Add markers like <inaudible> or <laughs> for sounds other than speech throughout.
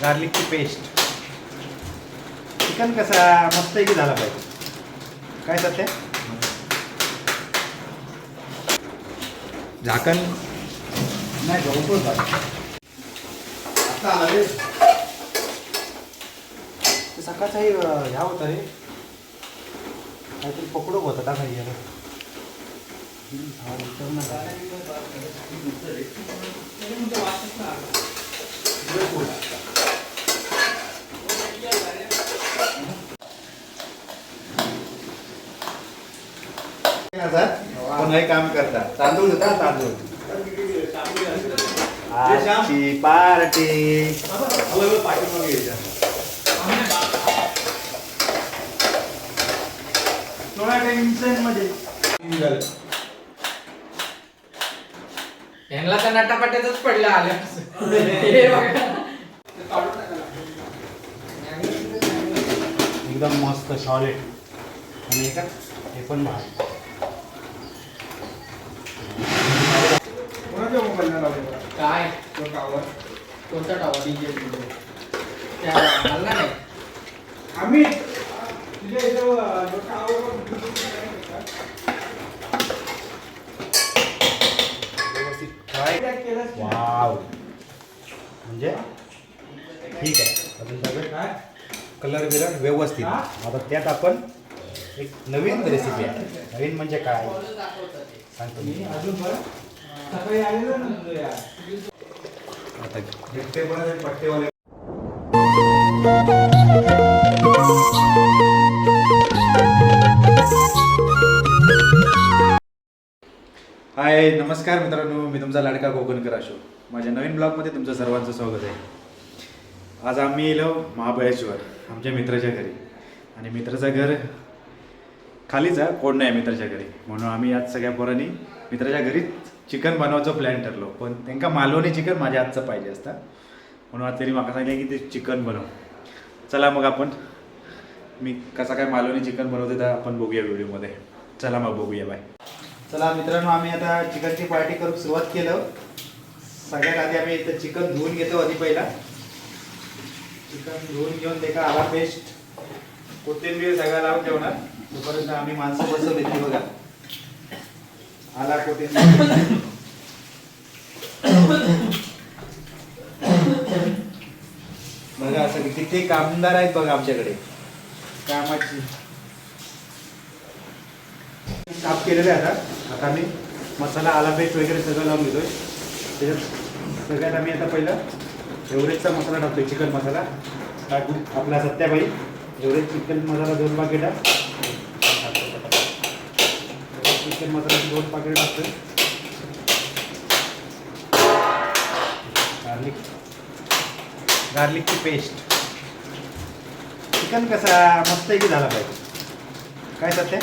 गार्लिकची paste chicken कसा मस्त की झाला पाहिजे. काय सत्य? झाकण. नाही गहू आता आला रे. ते सकाळचाही ह्या होता रे. काहीतरी पकडूक होता का काही याला हा, ना पण हे काम करता. तांदूळ होता तांदूळ. आजची पार्टी. थोडा टाइममध्ये यांना तर नटापट्यातच पडलं आलं. बघा. एकदम मस्त सॉलिड आणि हे पण भारी. काय? कोणता टावर डीजे त्या मला नाही? आम्ही तुझ्या इथं वाव. म्हणजे? ठीक आहे. अजून सगळं काय? कलर बिलर व्यवस्थित? आता त्यात आपण एक नवीन रेसिपी आहे. नवीन म्हणजे काय? सांगतो मी. मी अजून बरं? सकाळी आलेलो ना तुझ्या आता भेटते पण पट्टेवाले हाय नमस्कार मित्रांनो. मी तुमचा लाडका कोकणकर अशोक. माझ्या नवीन ब्लॉगमध्ये तुमचं सर्वांचं स्वागत आहे. आज आम्ही येलो महाबळेश्वर आमच्या मित्राच्या घरी. आणि मित्राचं घर खालीच आहे कोण नाही मित्राच्या घरी. म्हणून आम्ही आज सगळ्या पोरांनी मित्राच्या घरीच चिकन बनवायचं प्लॅन ठरलो. पण त्यांना मालवणी चिकन माझ्या हातचं पाहिजे असतं. म्हणून आज त्यांनी मला सांगितलं की ते चिकन बनव. चला मग आपण. मी कसा काय मालवणी चिकन बनवते तर आपण बघूया व्हिडिओमध्ये. चला मग बघूया बाय चला मित्रांनो आम्ही आता चिकनची पार्टी करून सुरुवात केलं. सगळ्यात आधी आम्ही इथं चिकन धुवून घेतो आधी पहिला. चिकन धुवून घेऊन ते का आला पेस्ट कोथिंबीर सगळ्या लावून ठेवणार. तोपर्यंत आम्ही माणसं बसवली ती बघा. आला कोथिंबीर बघा असं किती कामदार आहेत बघा आमच्याकडे. कामाची. काप केलेले आहे आता. आता आम्ही मसाला आला पेस्ट वगैरे सगळं लावून घेतोय त्याच्यात सगळ्यात आम्ही आता पहिलं एव्हरेजचा मसाला टाकतोय चिकन मसाला. टाकून आपला सत्याबाई एव्हरेज चिकन मसाला दोन पाकिटा चिकन मसाल्याचे दोन पाकिट टाकतोय गार्लिक गार्लिकची पेस्ट चिकन कसा मस्त की झाला पाहिजे काय सत्य?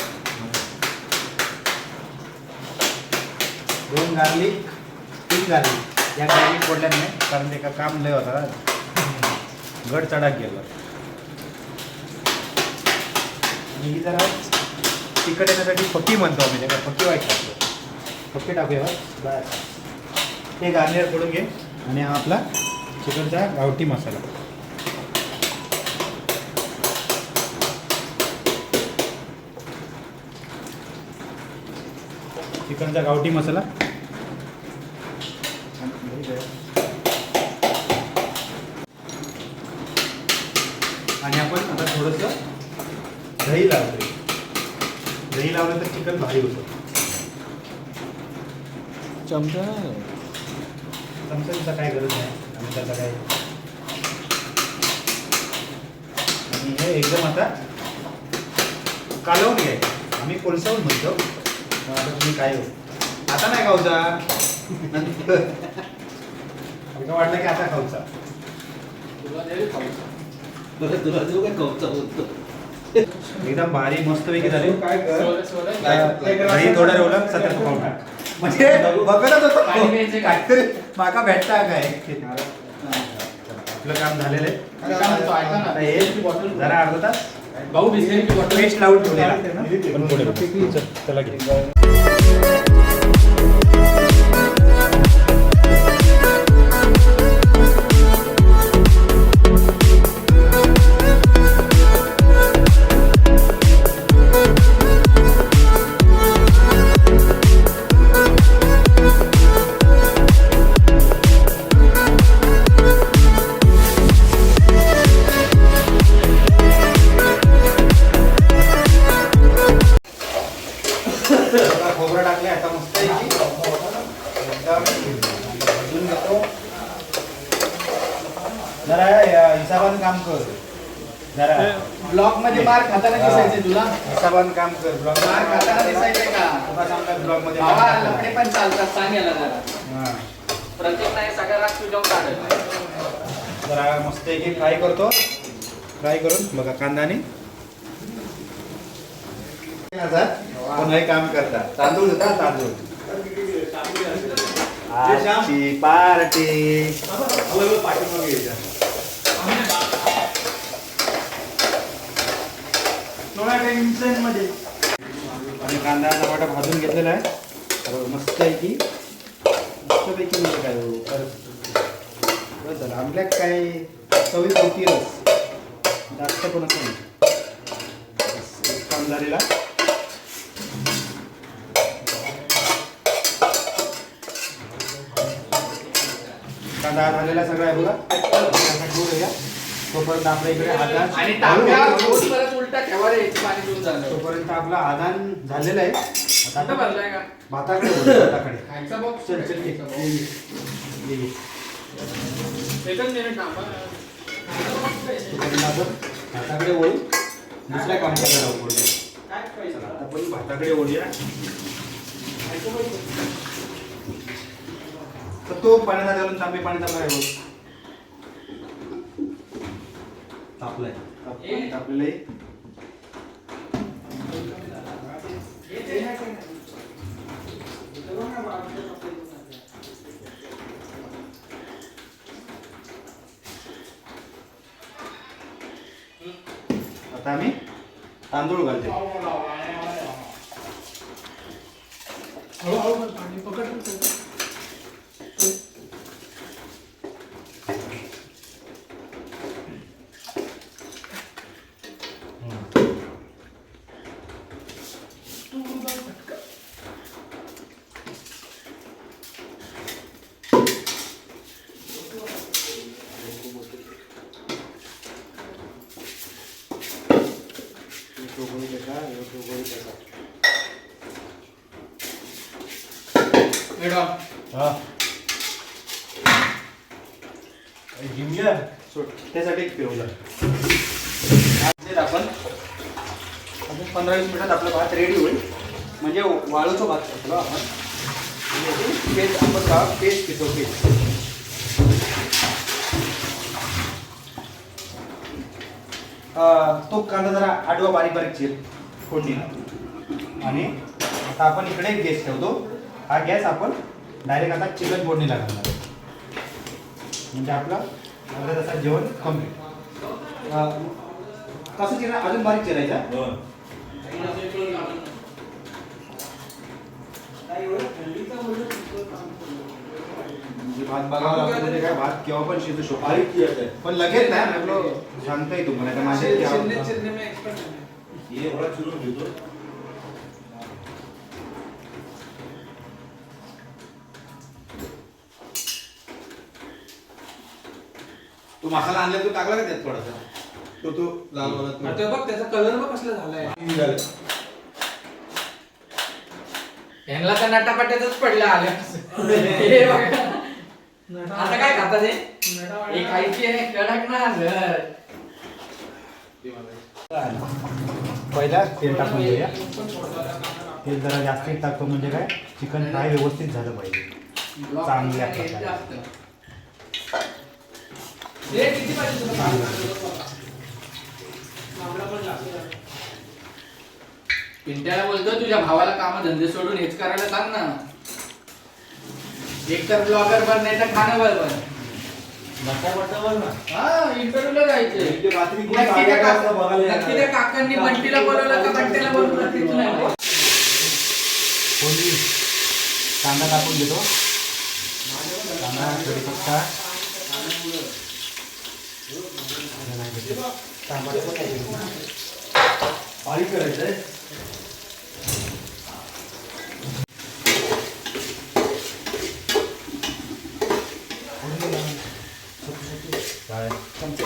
दोन गार्लिक तीन गार्लिक या गार्लिक फोडल्या नाही कारण ते काम लय होता गड चढाक गेलं. आणि ही जरा तिखट येण्यासाठी फक्की म्हणतो आम्ही त्याला फक्की वाईट टाकतो फक्की टाकूया बस हे गार्नियर फोडून घे आणि हा आपला चिकनचा गावठी मसाला. चिकनचा गावठी मसाला आणि आपण आता थोडंसं दही लावतोय दही लावलं तर चिकन भारी होतं चमचा? चमच्याचा काय गरज नाही. त्याचा काय आणि हे एकदम आता कालवून घ्याय आम्ही कोळसावून म्हणतो. आता तुम्ही काय हो? आता नाही खाऊचा. नंतर. वाटलं की आता खाऊचा. तुला. तुला देऊ काय कवचा बोलतो? एकदम भारी मस्तपैकी झाले. काय कर? थोडं ठेवलं सत्यात खाऊन टाक. म्हणजे बघतच होतो? काहीतरी माका भेटता काय आपलं काम झालेलं आहे. जरा अर्धा तास. भाऊ बिस्किटची बॉटल पेस्ट लावून ठेवलेला. त्याला मार खाताना दिसायचे तुला? हिसाबानं काम कर ब्लॉग मार खाताना दिसायचे का? ब्लॉगमध्ये भावा लफडे पण चालतात सांग याला जरा. हा. प्रत्येक नाही सगळा राग तुझ्यावर काढत जरा मस्त एक फ्राय करतो. फ्राय करून बघा कांदाने. पण हे काम करता? तांदूळ होता तांदूळ. आजची पार्टी मध्ये. आणि कांदा टमाटा भाजून घेतलेला आहे. तर मस्त आहे की मस्तपैकी म्हणजे काय हो? बरं झालं. आमल्यात काय चवी होती जास्त पण असं नाही. काम झालेला. कांदा झालेला सगळा आहे बघा. तोपर्यंत आपल्या इकडे आदान आणि तांब्या रोज परत उलटा ठेवा रे पाणी झालं. तोपर्यंत आपला आदान झालेलं आहे. आता भरलाय का? भाताकडे वळू, भाताकडे. खायचा बॉक्स चल चल ये, ये, ये. ये, ये. एकच मिनिट थांबा. तोपर्यंत आपण भाताकडे वळू. दुसऱ्या कामाला जाऊ पुढे चला, आता आपण भाताकडे वळूया. तर तो पाण्यात घालून तांबे पाणी तांबे आहे बघ. तापलाय ताप- तापलेलं आता आम्ही तांदूळ घालतो हळूहळू पाणी पकड मॅडम सोड त्यासाठी एक पिवला आपण अजून पंधरा वीस मिनिटात आपला भात रेडी होईल. म्हणजे वाळूचा भात करतो आपण. म्हणजे पेस्ट आपण का पेस्ट घेतो पेस्ट तो कांदा जरा आडवा बारीक बारीक चिर फोडणीला. आणि आता आपण इकडे एक गॅस ठेवतो. हा गॅस आपण डायरेक्ट आता चिकन फोडणीला घालणार म्हणजे आपला अर्ध्या तासात जेवण कंप्लीट कसं चिरा अजून बारीक चिरायचा? भात बघावं लागतं म्हणजे काय भात केव्हा पण शिजू शकतो. पण लगेच नाही आपलं सांगताय तुम्हाला हे एवढा चिरून घेतो. तो मसाला आणला तो टाकला का त्यात थोडासा? तो तो लाल वाला आता बघ त्याचा कलर बघ कसला झालाय. ह्यांना तर नटापट्यातच पडलं आल्या <laughs> हे बघा. आता काय खातात हे? हे खायची आहे कडक ना घर पहिला तेल टाकून घेऊया. तेल जरा जास्त टाकतो म्हणजे काय? चिकन फ्राय व्यवस्थित झालं पाहिजे. चांगल्या प्रकारे. हे किती पाहिजे तुला? पिंट्याला बोलतो तुझ्या भावाला काम धंदे सोडून हेच करायला सांग ना. एक तर ब्लॉगर बन नाही तर खाणं बरोबर हा इंटरव्ह्यूला नक्की त्या काक- येणार नक्की त्या काकांनी बंटीला बोलवलं का बंटीला बोलवलं तेच नाही फोडणी कांदा टाकून घेतो कांदा कढीपत्ता. टमाटर पण टाकायचं. बारीक करायचं आहे काय चमचा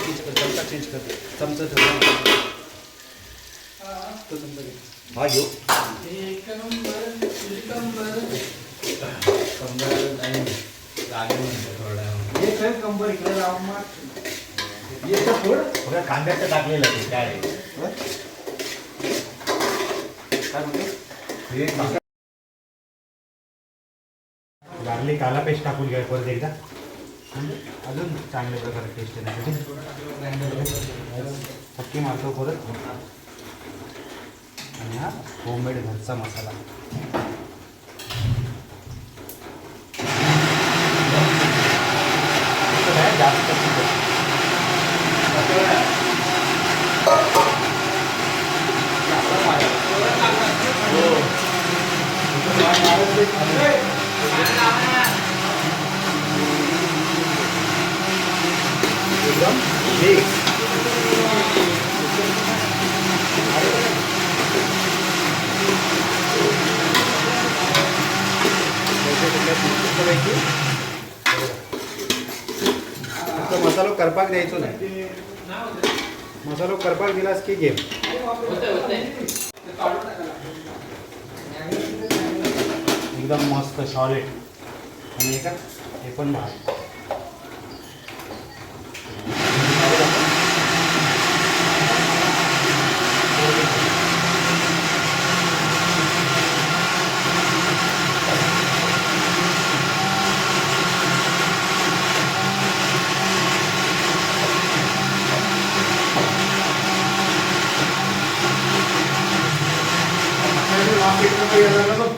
चेंज कर चमचा तो चमचा घे. हा घेऊ एक नंबर, एक नंबर. काय कंबर इकडे लावून मार. बघा कांद्याचं टाकलेलं ते काय आहे? काय म्हणतो? हे गार्लिक आला पेस्ट टाकून घ्या परत एकदा. म्हणजे अजून चांगल्या प्रकारे टेस्ट येण्यासाठी पक्की मारतो परत. आणि हा होममेड घरचा मसाला. फक्त काय जास्त एकदम मसालो करपाक द्यायचो नाही. मसालो करपाक दिलास की गेम एकदम मस्त सॉलिड आणि एका हे पण भात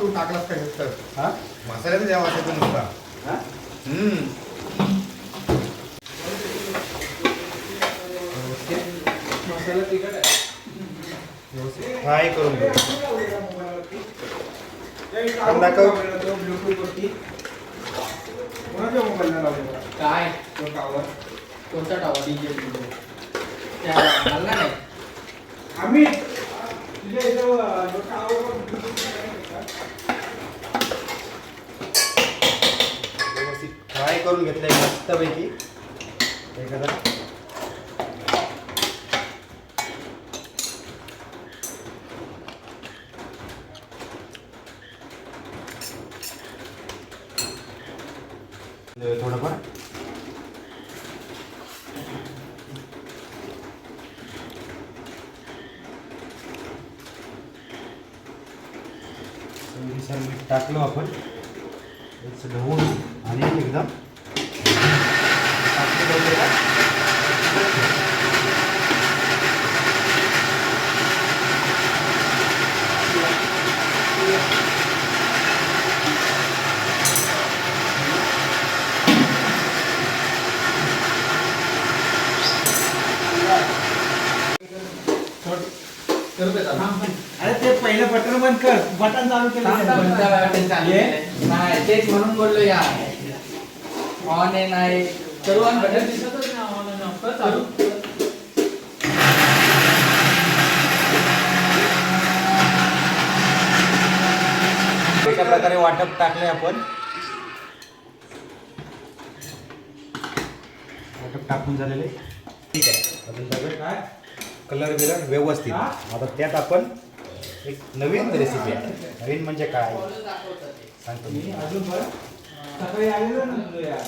तू टाकलास काय तर हा? मसाल्याचा जेव्हा असायचं नुसता. हा? हम्म. फ्राय करून घेऊ दाखव. काय? तो टावर कोणता टावर डीजे <laughs> नाही. आम्ही. तुझ्या इथं टावर व्यवस्थित फ्राय करून घेतलंय मस्तपैकी. हे करा. थोडंफार. मीठ टाकलो आपण. ढवून आणि एकदम अरे ते पहिलं बटन बंद कर. बटन चालू केलं तेच म्हणून बोललो या. ऑन आहे नाही दिसतच नाही चालू. अशा प्रकारे वाटप टाकले आपण. वाटप टाकून झालेले. ठीक आहे. अजून सगळं काय? कलर बिलर व्यवस्थित. आता त्यात आपण एक नवीन रेसिपी आहे. नवीन म्हणजे काय? सांगतो मी अजून बरं? सकाळी आलेलो ना तुझं यार.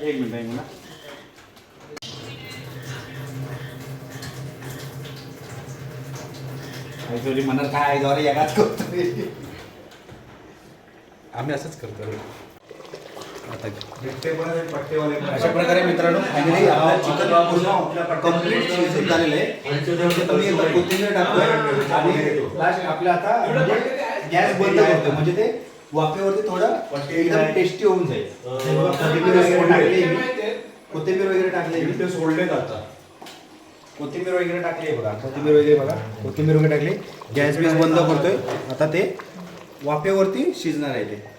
एक मिनिट एक मिनिट. काहीतरी म्हणत काय द्वारे यागाच करतोय. आम्ही असंच करतो. अशा प्रकारे मित्रांनो फायनली आपलं चिकन पूर्ण कंप्लीट शिजून झालेलं आहे. कोथिंबीर टाकतोय आणि लास्ट आपलं आता गॅस बंद करतोय म्हणजे ते वाफेवरती थोडं एकदम टेस्टी होऊन जाईल. कोथिंबीर वगैरे टाकली. मी कोथिंबीर वगैरे टाकली. मी ते सोडलेत आता. कोथिंबीर वगैरे टाकली बघा. कोथिंबीर वगैरे बघा. कोथिंबीर वगैरे टाकली. गॅस बीस बंद करतोय. आता ते वाफेवरती शिजणार आहे ते.